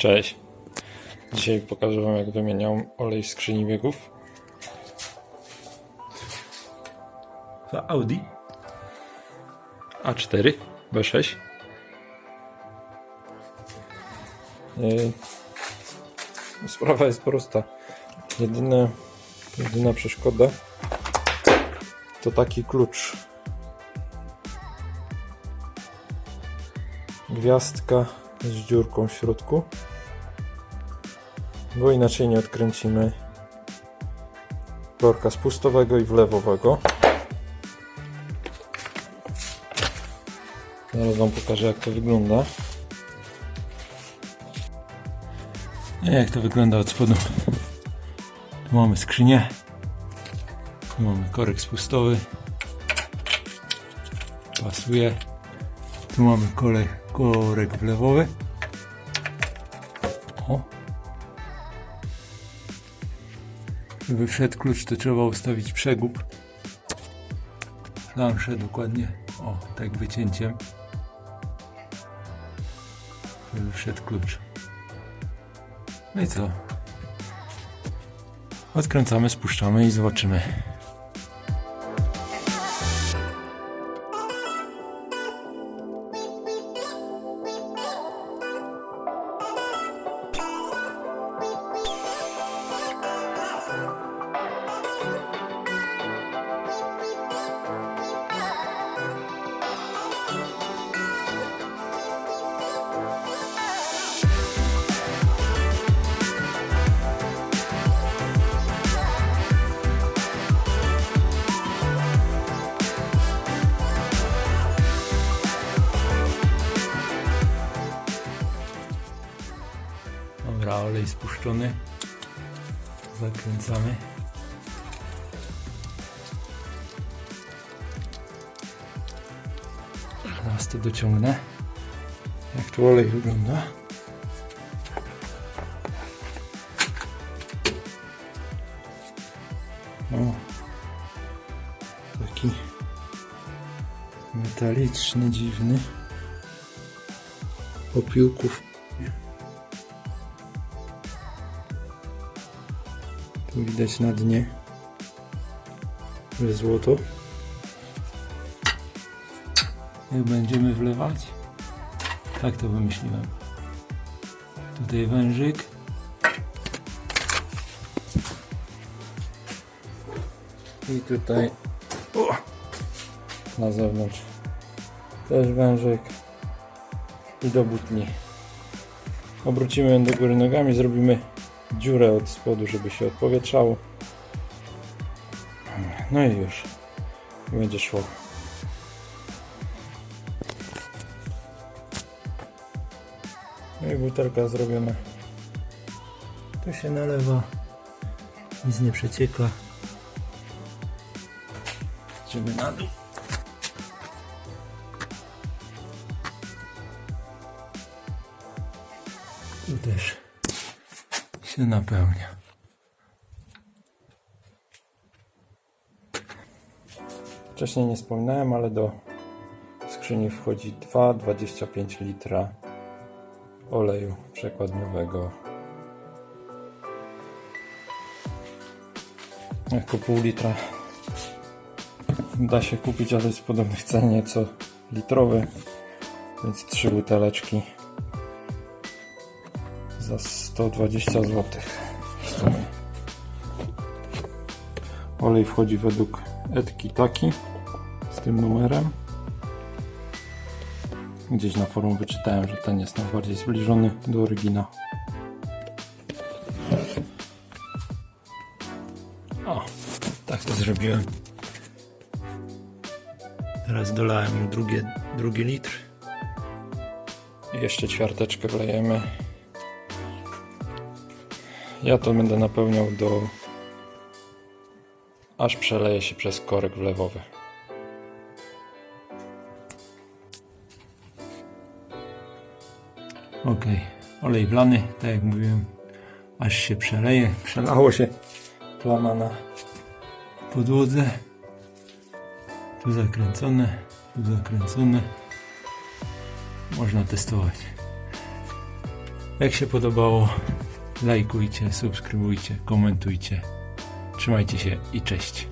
Cześć. Dzisiaj pokażę Wam jak wymieniam olej z skrzyni biegów. Za Audi A4 B6. Yy, Sprawa jest prosta. Jedyna, jedyna przeszkoda to taki klucz. Gwiazdka z dziurką w środku. Bo inaczej nie odkręcimy worka spustowego i wlewowego. Zaraz Wam pokażę jak to wygląda. Jak to wygląda od spodu. Tu mamy skrzynię. Tu mamy korek spustowy. Pasuje. Tu mamy korek, korek wlewowy. O. Żeby wszedł klucz, to trzeba ustawić przegub. Planszę dokładnie. O, tak wycięciem. Żeby wszedł klucz. No i co? Odkręcamy, spuszczamy i zobaczymy. Dobra, olej spuszczony. Zakręcamy. Teraz to dociągnę. Jak tu olej wygląda? O, taki metaliczny, dziwny. Opiłków Tu widać na dnie, złoto. Jak będziemy wlewać, tak to wymyśliłem. Tutaj wężyk. I tutaj o, na zewnątrz też wężyk i do butni. Obrócimy ją do góry nogami, zrobimy dziurę od spodu, żeby się odpowietrzało. No i już będzie szło. No i butelka zrobiona. Tu się nalewa, nic nie przecieka. Idziemy na dół. Tu też się napełnia. Wcześniej nie wspominałem, ale do skrzyni wchodzi 2,25 litra oleju przekładniowego. Jako pół litra da się kupić, ale jest w podobnych cenie co litrowy, więc trzy buteleczki za 120 zł w sumie. Olej wchodzi według etki taki z tym numerem. Gdzieś na forum wyczytałem, że ten jest najbardziej zbliżony do oryginału. O, tak to zrobiłem. Teraz dolałem drugie, drugi litr. Jeszcze ćwiarteczkę wlejemy. Ja to będę napełniał do aż przeleje się przez korek wlewowy. Ok, olej wlany, tak jak mówiłem, aż się przeleje. Przelało się plama na podłodze. Tu zakręcone, tu zakręcone. Można testować. Jak się podobało, lajkujcie, subskrybujcie, komentujcie. Trzymajcie się i cześć.